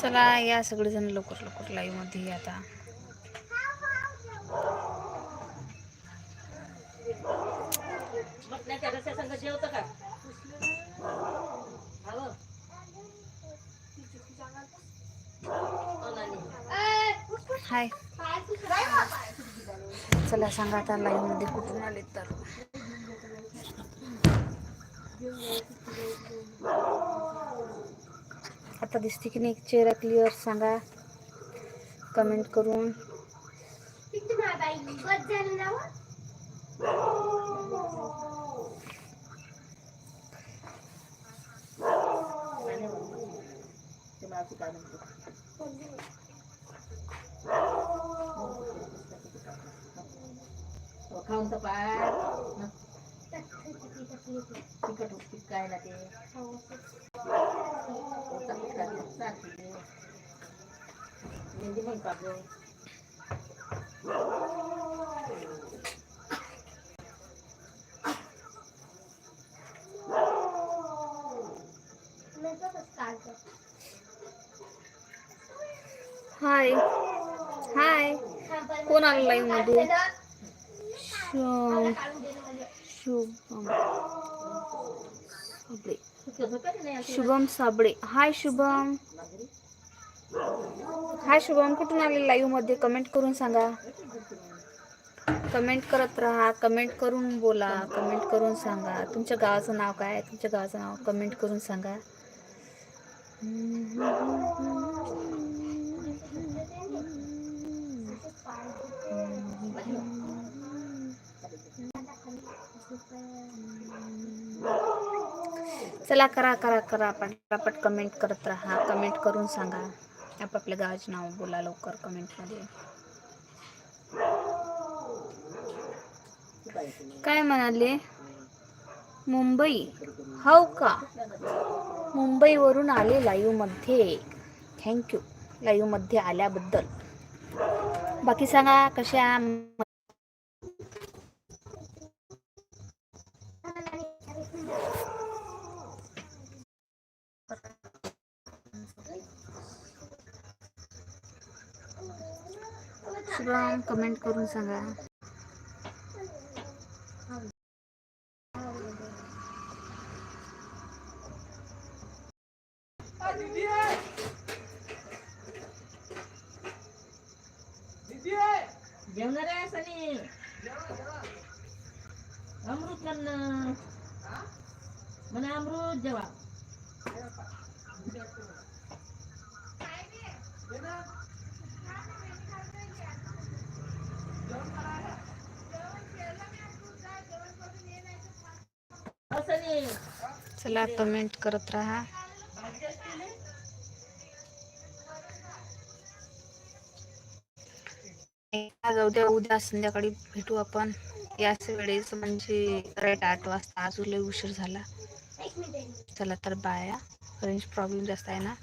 चला या सगळेजण लवकर लवकर लाईव्हमध्ये आता. हाय चला सांगा आता लाईव्हमध्ये कुठून आले तर. आता दिसते की नाही चेहरा क्लिअर सांगा. कमेंट करून. खाऊन तर पाय तिखट उठपीट काय ना ते हो. चांगली खाते, चालते ते. मेहंदी पण कापलो. मी तसंच काढते. हाय हाय हा, पण कोण आलं लाईव्ह मध्ये शुभम. साबळे. शुभम साबळे. हाय शुभम. हाय शुभम कुठून आले लाईव्हमध्ये? कमेंट करून सांगा. कमेंट करत राहा. कमेंट करून बोला. कमेंट करून सांगा. तुमच्या गावाचं नाव काय? आहे तुमच्या गावाचं नाव कमेंट करून सांगा. चला करा करा करा. पटापट कमेंट करत राहा. कमेंट करून सांगा. आपापल्या गावाचे नाव बोला लवकर कमेंटमध्ये काय म्हणाले? मुंबई? हो का? मुंबईवरून आले लाईव्हमध्ये. थँक्यू लाईव्हमध्ये आल्याबद्दल. बाकी सांगा कशा शुभम कमेंट करून सांगा जेवणार आहे सनी अमृत करणं म्हणा अमृत जेवा चला कमेंट करत राहा. जाऊ उद्या उद्या संध्याकाळी भेटू आपण. याच वेळेस म्हणजे राईट आठ वाजता आज लय उशीर झाला. चला तर बाया रेंज प्रॉब्लेम जास्त आहे ना?